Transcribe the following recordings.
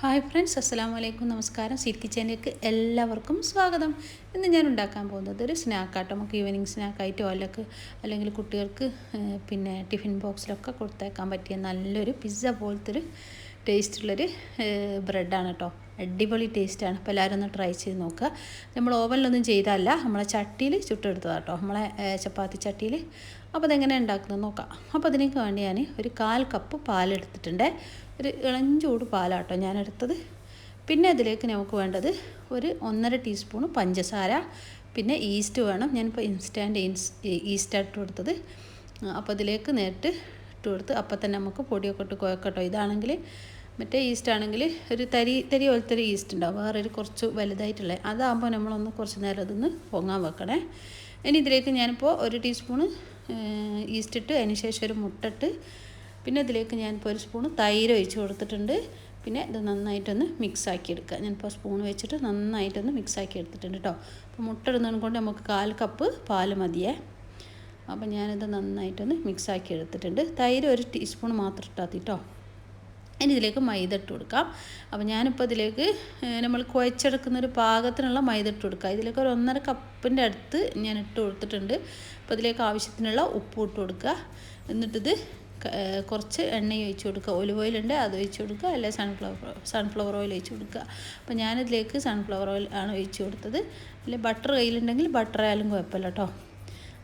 Hi friends അസ്സാം വലൈക്കും നമസ്കാരം. സീറ്റ് കിച്ചനിലേക്ക് എല്ലാവർക്കും സ്വാഗതം. ഇന്ന് ഞാൻ ഉണ്ടാക്കാൻ പോകുന്നത് ഒരു സ്നാക്കാട്ടോ നമുക്ക് ഈവനിങ് സ്നാക്കായിട്ടോ അല്ലെങ്കിൽ അല്ലെങ്കിൽ കുട്ടികൾക്ക് പിന്നെ ടിഫിൻ ബോക്സിലൊക്കെ കൊടുത്തേക്കാൻ പറ്റിയ നല്ലൊരു പിസ്സ പോലത്തെ ഒരു ടേസ്റ്റുള്ളൊരു ബ്രെഡാണ് കേട്ടോ അടിപൊളി ടേസ്റ്റാണ്. അപ്പോൾ എല്ലാവരും ഒന്ന് ട്രൈ ചെയ്ത് നോക്കുക. നമ്മൾ ഓവനിലൊന്നും ചെയ്തല്ല നമ്മളെ ചട്ടിയിൽ ചുട്ടെടുത്തതാണ് കേട്ടോ നമ്മളെ ചപ്പാത്തി ചട്ടിയിൽ അപ്പോൾ അതെങ്ങനെ ഉണ്ടാക്കുന്നത് നോക്കാം. അപ്പോൾ അതിനേക്ക് വേണ്ടി ഞാൻ ഒരു കാൽ കപ്പ് പാലെടുത്തിട്ടുണ്ട്. ഒരു ഇളഞ്ചൂട് പാലാട്ടോ ഞാൻ എടുത്തത്. പിന്നെ അതിലേക്ക് നമുക്ക് വേണ്ടത് ഒരു ഒന്നര ടീസ്പൂൺ പഞ്ചസാര. പിന്നെ ഈസ്റ്റ് വേണം. ഞാനിപ്പോൾ ഇൻസ്റ്റാന്റ് ഈസ്റ്റ് ഇട്ട് കൊടുത്തത്. അപ്പോൾ അതിലേക്ക് നേരിട്ട് ഇട്ട് കൊടുത്ത് അപ്പം തന്നെ നമുക്ക് പൊടിയൊക്കെ ഇട്ട് കുഴക്കട്ടോ ഇതാണെങ്കിൽ മറ്റേ ഈസ്റ്റ് ആണെങ്കിൽ ഒരു തരി തരി പോലത്തെ ഒരു ഈസ്റ്റ് ഉണ്ടാവും. വേറൊരു കുറച്ച് വലുതായിട്ടുള്ള. അതാകുമ്പോൾ നമ്മളൊന്ന് കുറച്ച് നേരം അതൊന്ന് പൊങ്ങാൻ വെക്കണേ. ഇനി ഇതിലേക്ക് ഞാനിപ്പോൾ ഒരു ടീസ്പൂണ് ഈസ്റ്റ് ഇട്ട് അതിന് ശേഷം ഒരു മുട്ടിട്ട് പിന്നെ ഇതിലേക്ക് ഞാനിപ്പോൾ ഒരു സ്പൂണ് തൈര് ഒഴിച്ച് കൊടുത്തിട്ടുണ്ട്. പിന്നെ ഇത് നന്നായിട്ടൊന്ന് മിക്സ് ആക്കി എടുക്കുക. ഞാനിപ്പോൾ സ്പൂൺ വെച്ചിട്ട് നന്നായിട്ടൊന്ന് മിക്സ് ആക്കി എടുത്തിട്ടുണ്ട് കേട്ടോ അപ്പോൾ മുട്ട ഇടുന്നത് കൊണ്ട് നമുക്ക് കാൽ കപ്പ് പാൽ മതിയേ. അപ്പോൾ ഞാനിത് നന്നായിട്ടൊന്ന് മിക്സ് ആക്കി എടുത്തിട്ടുണ്ട്. തൈര് ഒരു ടീസ്പൂൺ മാത്രം ഇട്ടാത്തി കേട്ടോ ഇനി ഇതിലേക്ക് മൈദ ഇട്ട് കൊടുക്കാം. അപ്പോൾ ഞാനിപ്പോൾ ഇതിലേക്ക് നമ്മൾ കുഴച്ചെടുക്കുന്ന ഒരു പാകത്തിനുള്ള മൈദ ഇട്ട് കൊടുക്കുക. ഇതിലേക്ക് ഒരു ഒന്നര കപ്പിന്റെ അടുത്ത് ഞാൻ ഇട്ട് കൊടുത്തിട്ടുണ്ട്. അപ്പോൾ ഇതിലേക്ക് ആവശ്യത്തിനുള്ള ഉപ്പ് ഇട്ട് കൊടുക്കുക. എന്നിട്ടിത് കുറച്ച് എണ്ണ ഒഴിച്ച് കൊടുക്കുക. ഒലിവ് ഓയിൽ ഉണ്ട് അത് ഒഴിച്ച് കൊടുക്കുക. അല്ലെ സൺഫ്ലവർ സൺഫ്ലവർ ഓയിൽ ഒഴിച്ച് കൊടുക്കുക. അപ്പോൾ ഞാനിതിലേക്ക് സൺഫ്ലവർ ഓയിൽ ആണ് ഒഴിച്ച് കൊടുത്തത്. അല്ലെ ബട്ടർ കയ്യിലുണ്ടെങ്കിൽ ബട്ടർ ആയാലും കുഴപ്പമില്ല കേട്ടോ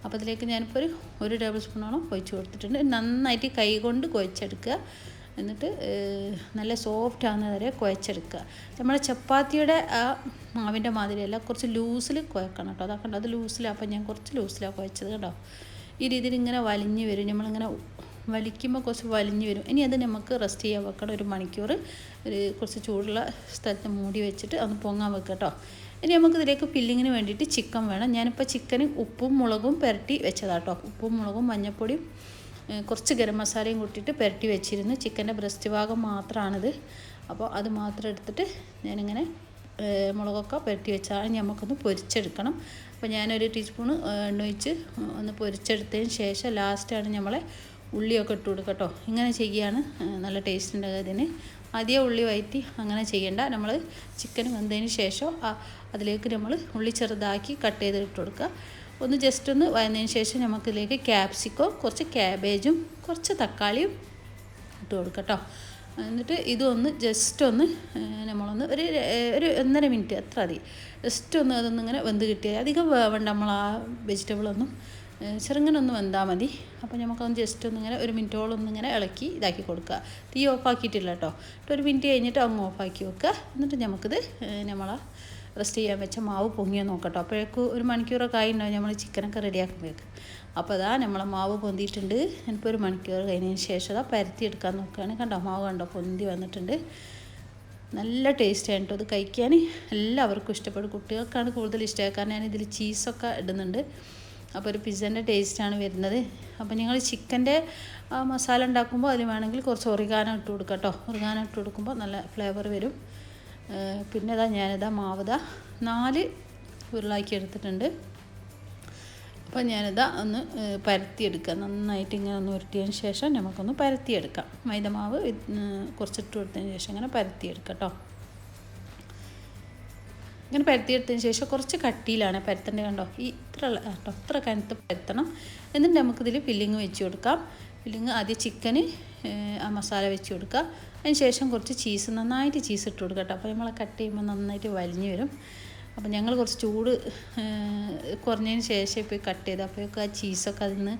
അപ്പോൾ ഇതിലേക്ക് ഞാനിപ്പോൾ ഒരു ഒരു ടേബിൾ സ്പൂണോളം ഒഴിച്ച് കൊടുത്തിട്ടുണ്ട്. നന്നായിട്ട് കൈ കൊണ്ട് കുഴച്ചെടുക്കുക. എന്നിട്ട് നല്ല സോഫ്റ്റ് ആകുന്ന വരെ കുഴച്ചെടുക്കുക. നമ്മുടെ ചപ്പാത്തിയുടെ ആ മാവിന്റെ മാതിരിയല്ല കുറച്ച് ലൂസിൽ കുഴക്കണം കേട്ടോ. അതൊക്കെ ഉണ്ട് അത് ലൂസിലാണ് അപ്പം ഞാൻ കുറച്ച് ലൂസിലാണ് കുഴച്ചത് കേട്ടോ ഈ രീതിയിൽ ഇങ്ങനെ വലിഞ്ഞ് വരും. നമ്മളിങ്ങനെ വലിക്കുമ്പോൾ കുറച്ച് വലിഞ്ഞ് വരും. ഇനി അത് നമുക്ക് റെസ്റ്റ് ചെയ്യാൻ വെക്കണം. ഒരു മണിക്കൂർ ഒരു കുറച്ച് ചൂടുള്ള സ്ഥലത്ത് മൂടി വെച്ചിട്ട് അത് പൊങ്ങാൻ വെക്കുക കേട്ടോ. ഇനി നമുക്ക് ഇതിലേക്ക് ഫില്ലിങ്ങിന് വേണ്ടിയിട്ട് ചിക്കൻ വേണം. ഞാനിപ്പോൾ ചിക്കന് ഉപ്പും മുളകും പുരട്ടി വെച്ചതാട്ടോ ഉപ്പും മുളകും മഞ്ഞൾപ്പൊടിയും കുറച്ച് ഗരം മസാലയും കൂട്ടിയിട്ട് പുരട്ടി വെച്ചിരുന്നു. ചിക്കന്റെ ബ്രസ്റ്റ് ഭാഗം മാത്രമാണിത് അപ്പോൾ അത് മാത്രം എടുത്തിട്ട് ഞാനിങ്ങനെ മുളകൊക്കെ പുരട്ടി വെച്ചാൽ നമുക്കൊന്ന് പൊരിച്ചെടുക്കണം. അപ്പോൾ ഞാനൊരു ടീസ്പൂണ് എണ്ണ ഒഴിച്ച് ഒന്ന് പൊരിച്ചെടുത്തതിന് ശേഷം ലാസ്റ്റാണ് നമ്മളെ ഉള്ളിയൊക്കെ ഇട്ട് കൊടുക്കുക കേട്ടോ. ഇങ്ങനെ ചെയ്യുകയാണ് നല്ല ടേസ്റ്റ് ഉണ്ടാകുക ഇതിന് ആദ്യം ഉള്ളി വയറ്റി അങ്ങനെ ചെയ്യണ്ട. നമ്മൾ ചിക്കൻ വെന്തതിന് ശേഷം അതിലേക്ക് നമ്മൾ ഉള്ളി ചെറുതാക്കി കട്ട് ചെയ്ത് ഇട്ട് കൊടുക്കുക. ഒന്ന് ജസ്റ്റ് ഒന്ന് വഴന്നതിന് ശേഷം നമുക്കിതിലേക്ക് ക്യാപ്സിക്കോ കുറച്ച് ക്യാബേജും കുറച്ച് തക്കാളിയും ഇട്ട് കൊടുക്കട്ടോ. കേട്ടോ എന്നിട്ട് ഇതൊന്ന് ജസ്റ്റ് ഒന്ന് നമ്മളൊന്ന് ഒരു ഒരു ഒന്നര മിനിറ്റ് അത്ര മതി. ജസ്റ്റ് ഒന്ന് അതൊന്നും ഇങ്ങനെ വെന്ത് കിട്ടിയാൽ അധികം വേവണ്ട നമ്മൾ ആ വെജിറ്റബിളൊന്നും ചെറുങ്ങനെ ഒന്ന് വെന്താൽ മതി. അപ്പോൾ നമുക്കൊന്ന് ജസ്റ്റ് ഒന്ന് ഇങ്ങനെ ഒരു മിനിറ്റോളം ഒന്ന് ഇങ്ങനെ ഇളക്കി ഇതാക്കി കൊടുക്കുക. തീ ഓഫാക്കിയിട്ടില്ല കേട്ടോ ഒരു മിനിറ്റ് കഴിഞ്ഞിട്ട് അങ്ങ് ഓഫാക്കി വെക്കുക. എന്നിട്ട് നമുക്കിത് നമ്മളെ റെസ്റ്റ് ചെയ്യാൻ വെച്ച മാവ് പൊങ്ങിയോ നോക്കട്ടോ. അപ്പോഴേക്കും ഒരു മണിക്കൂറൊക്കെ ആയിട്ടുണ്ടാവും നമ്മൾ ചിക്കനൊക്കെ റെഡിയാക്കുമ്പോഴേക്ക്. അപ്പോൾ അതാ നമ്മളെ മാവ് പൊന്തിയിട്ടുണ്ട്. ഇനിയിപ്പോൾ ഒരു മണിക്കൂർ കഴിഞ്ഞതിന് ശേഷം അതാ എടുക്കാൻ നോക്കുകയാണ്. കണ്ടോ മാവ് കണ്ടോ പൊന്തി വന്നിട്ടുണ്ട്. നല്ല ടേസ്റ്റാണ് കേട്ടോ അത് കഴിക്കാൻ. എല്ലാവർക്കും ഇഷ്ടപ്പെടും. കുട്ടികൾക്കാണ് കൂടുതൽ ഇഷ്ടമായി കാരണം ഞാൻ ഇതിൽ ചീസൊക്കെ ഇടുന്നുണ്ട്. അപ്പോൾ ഒരു പിസ്സന്റെ ടേസ്റ്റാണ് വരുന്നത്. അപ്പോൾ നിങ്ങൾ ചിക്കന്റെ മസാല ഉണ്ടാക്കുമ്പോൾ അതിൽ വേണമെങ്കിൽ കുറച്ച് ഒറിഗാനോ ഇട്ട് കൊടുക്കാം കേട്ടോ ഒറിഗാനോ ഇട്ട് കൊടുക്കുമ്പോൾ നല്ല ഫ്ലേവർ വരും. പിന്നെ ഇതാ ഞാനിതാ മാവത നാല് ഉരുളാക്കി എടുത്തിട്ടുണ്ട് അപ്പോൾ ഞാനിതാ ഒന്ന് പരത്തിയെടുക്കുക നന്നായിട്ട് ഇങ്ങനെ ഒന്ന് ഉരുട്ടിയതിന് ശേഷം നമുക്കൊന്ന് പരത്തിയെടുക്കാം. മൈദമാവ് കുറച്ചിട്ട് കൊടുത്തതിന് ശേഷം ഇങ്ങനെ പരത്തിയെടുക്കാം കേട്ടോ ഇങ്ങനെ പരത്തിയെടുത്തതിന് ശേഷം കുറച്ച് കട്ടിയിലാണ് പരത്തേണ്ടത് കണ്ടോ? ഈ ഇത്ര കേട്ടോ ഇത്ര കനത്ത് പരത്തണം. എന്നിട്ട് നമുക്കിതിൽ ഫില്ലിങ് വെച്ച് കൊടുക്കാം. ഫില്ലിങ് ആദ്യം ചിക്കന് ആ മസാല വെച്ച് കൊടുക്കുക. അതിന് ശേഷം കുറച്ച് ചീസ് നന്നായിട്ട് ചീസ് ഇട്ട് കൊടുക്കുക കേട്ടോ. അപ്പോൾ നമ്മൾ കട്ട് ചെയ്യുമ്പോൾ നന്നായിട്ട് വലിഞ്ഞു വരും. അപ്പോൾ ഞങ്ങൾ കുറച്ച് ചൂട് കുറഞ്ഞതിന് ശേഷം ഇപ്പോൾ കട്ട് ചെയ്ത് അപ്പോഴൊക്കെ ആ ചീസൊക്കെ അതിൽ നിന്ന്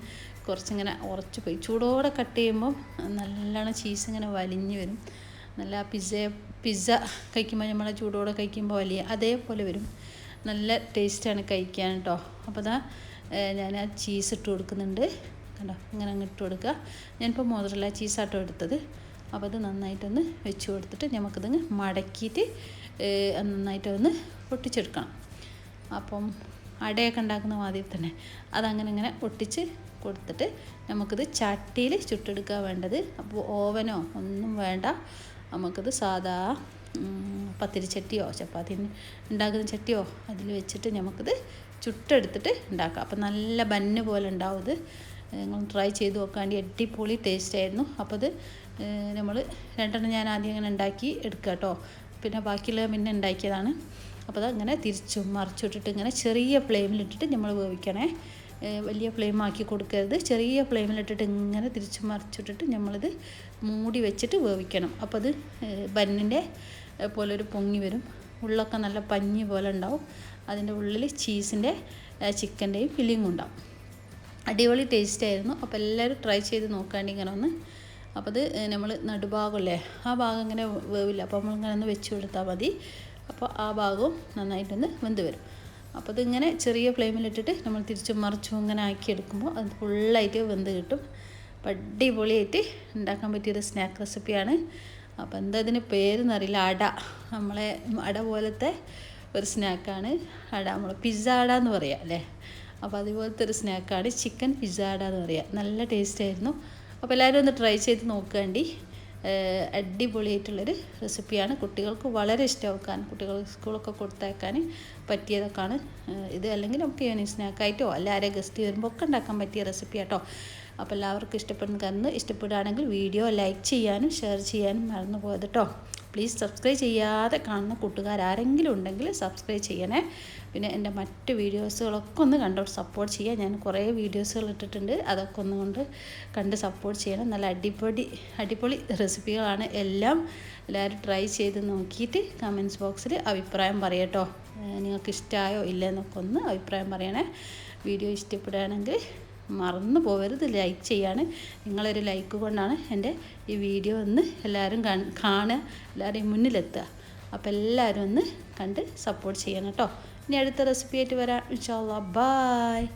കുറച്ചിങ്ങനെ ഉറച്ച് പോയി. ചൂടോടെ കട്ട് ചെയ്യുമ്പോൾ നല്ലോണം ചീസ് ഇങ്ങനെ വലിഞ്ഞു വരും. നല്ല പിസ്സ പിസ്സ കഴിക്കുമ്പോൾ നമ്മൾ ചൂടോടെ കഴിക്കുമ്പോൾ വലിയ അതേപോലെ വരും. നല്ല ടേസ്റ്റാണ് കഴിക്കാൻ കേട്ടോ അപ്പോൾ അതാ ഞാൻ ആ ചീസ് ഇട്ട് കൊടുക്കുന്നുണ്ട്. കണ്ടോ? ഇങ്ങനെ അങ്ങ് ഇട്ട് കൊടുക്കുക ഞാനിപ്പോൾ മോദറല്ല ചീസാട്ടോ എടുത്തത്. അപ്പോൾ അത് നന്നായിട്ടൊന്ന് വെച്ച് കൊടുത്തിട്ട് നമുക്കിതങ്ങ് മടക്കിയിട്ട് നന്നായിട്ടൊന്ന് പൊട്ടിച്ചെടുക്കണം. അപ്പം അടയൊക്കെ ഉണ്ടാക്കുന്ന മാതിരി തന്നെ. അതങ്ങനെ ഇങ്ങനെ ഒട്ടിച്ച് കൊടുത്തിട്ട് നമുക്കിത് ചട്ടിയിൽ ചുട്ടെടുക്കുക വേണ്ടത്. അപ്പോൾ ഓവനോ ഒന്നും വേണ്ട. നമുക്കിത് സാധാ പത്തിരി പത്തിരിച്ചട്ടിയോ ചപ്പാത്തി ഉണ്ടാക്കുന്ന ചട്ടിയോ അതിൽ വെച്ചിട്ട് നമുക്കിത് ചുട്ടെടുത്തിട്ട് ഉണ്ടാക്കാം. അപ്പം നല്ല ബന്ന് പോലെ ഉണ്ടാവും ഇത്. നിങ്ങൾ ട്രൈ ചെയ്ത് നോക്കാണ്ടി അടിപൊളി ടേസ്റ്റ് ആയിരുന്നു. അപ്പോൾ അത് നമ്മൾ രണ്ടെണ്ണം ഞാൻ ആദ്യം അങ്ങനെ ഉണ്ടാക്കി എടുക്കുക കേട്ടോ. പിന്നെ ബാക്കിയുള്ള പിന്നെ ഉണ്ടാക്കിയതാണ്. അപ്പോൾ അത് അങ്ങനെ തിരിച്ചും മറിച്ചിട്ടിട്ട് ഇങ്ങനെ ചെറിയ ഫ്ലെയിമിലിട്ടിട്ട് നമ്മൾ വേവിക്കണേ. വലിയ ഫ്ലെയിം ആക്കി കൊടുക്കരുത്. ചെറിയ ഫ്ലെയിമിലിട്ടിട്ട് ഇങ്ങനെ തിരിച്ച് മറിച്ചിട്ടിട്ട് നമ്മളിത് മൂടി വെച്ചിട്ട് വേവിക്കണം. അപ്പോൾ അത് ബന്നിന്റെ പോലെ ഒരു പൊങ്ങി വരും. ഉള്ളൊക്കെ നല്ല പഞ്ഞി പോലെ ഉണ്ടാവും. അതിന്റെ ഉള്ളിൽ ചീസിന്റെ ചിക്കന്റെയും ഫില്ലിങ്ങും ഉണ്ടാവും. അടിപൊളി ടേസ്റ്റ് ആയിരുന്നു. അപ്പോൾ എല്ലാവരും ട്രൈ ചെയ്ത് നോക്കാണ്ടി ഇങ്ങനെ ഒന്ന്. അപ്പോൾ അത് നമ്മൾ നടുഭാഗമല്ലേ ആ ഭാഗം ഇങ്ങനെ വേവില്ല. അപ്പോൾ നമ്മളിങ്ങനെ ഒന്ന് വെച്ച് കൊടുത്താൽ മതി. അപ്പോൾ ആ ഭാഗവും നന്നായിട്ടൊന്ന് വെന്ത് വരും. അപ്പോൾ ഇതിങ്ങനെ ചെറിയ ഫ്ലെയിമിലിട്ടിട്ട് നമ്മൾ തിരിച്ചും മറിച്ചും ഇങ്ങനെ ആക്കി എടുക്കുമ്പോൾ അത് ഫുള്ളായിട്ട് വെന്ത് കിട്ടും. അടിപൊളിയായിട്ട് ഉണ്ടാക്കാൻ പറ്റിയൊരു സ്നാക്ക് റെസിപ്പിയാണ് അപ്പോൾ എന്താ ഇതിന് പേരെന്നറിയില്ല അട. നമ്മളെ അട പോലത്തെ ഒരു സ്നാക്കാണ് അട നമ്മൾ പിസ്സ അട എന്ന് പറയാം അല്ലേ? അപ്പോൾ അതുപോലത്തെ ഒരു സ്നാക്കാണ് ചിക്കൻ പിസ്സ അട എന്ന് പറയാം. നല്ല ടേസ്റ്റ് ആയിരുന്നു. അപ്പോൾ എല്ലാവരും ഒന്ന് ട്രൈ ചെയ്ത് നോക്കേണ്ടി. അടിപൊളിയായിട്ടുള്ളൊരു റെസിപ്പിയാണ്. കുട്ടികൾക്ക് വളരെ ഇഷ്ടമാക്കാൻ കുട്ടികൾ സ്കൂളൊക്കെ കൊടുത്തേക്കാൻ പറ്റിയതൊക്കെയാണ്. ഇത് അല്ലെങ്കിൽ നമുക്ക് ഈവനിങ് സ്നാക്കായിട്ടോ അല്ല ആരെ ഗസ്റ്റ് വരുമ്പോൾ ഒക്കെ ഉണ്ടാക്കാൻ പറ്റിയ റെസിപ്പി കേട്ടോ അപ്പോൾ എല്ലാവർക്കും ഇഷ്ടപ്പെടുന്ന കന്ന് ഇഷ്ടപ്പെടുകയാണെങ്കിൽ വീഡിയോ ലൈക്ക് ചെയ്യാനും ഷെയർ ചെയ്യാനും മറന്നു പോയത് കേട്ടോ പ്ലീസ് സബ്സ്ക്രൈബ് ചെയ്യാതെ കാണുന്ന കൂട്ടുകാർ ആരെങ്കിലും ഉണ്ടെങ്കിൽ സബ്സ്ക്രൈബ് ചെയ്യണേ. പിന്നെ എന്റെ മറ്റ് വീഡിയോസുകളൊക്കെ ഒന്ന് കണ്ടോ സപ്പോർട്ട് ചെയ്യുക ഞാൻ കുറേ വീഡിയോസുകൾ ഇട്ടിട്ടുണ്ട്. അതൊക്കെ ഒന്ന് കൊണ്ട് കണ്ട് സപ്പോർട്ട് ചെയ്യണം. നല്ല അടിപൊളി അടിപൊളി റെസിപ്പികളാണ് എല്ലാം. എല്ലാവരും ട്രൈ ചെയ്ത് നോക്കിയിട്ട് കമൻസ് ബോക്സിൽ അഭിപ്രായം പറയട്ടോ നിങ്ങൾക്ക് ഇഷ്ടമായോ ഇല്ലെന്നൊക്കെ ഒന്ന് അഭിപ്രായം പറയണേ. വീഡിയോ ഇഷ്ടപ്പെടുകയാണെങ്കിൽ മറന്നു പോകരുത് ലൈക്ക് ചെയ്യാണ്. നിങ്ങളൊരു ലൈക്ക് കൊണ്ടാണ് എന്റെ ഈ വീഡിയോ ഒന്ന് എല്ലാവരും കാണുക. എല്ലാവരുടെയും മുന്നിലെത്തുക. അപ്പോൾ എല്ലാവരും ഒന്ന് കണ്ട് സപ്പോർട്ട് ചെയ്യണം കേട്ടോ. ഇനി അടുത്ത റെസിപ്പി ആയിട്ട് വരാം. ഇൻഷാല്ലാ ബായ്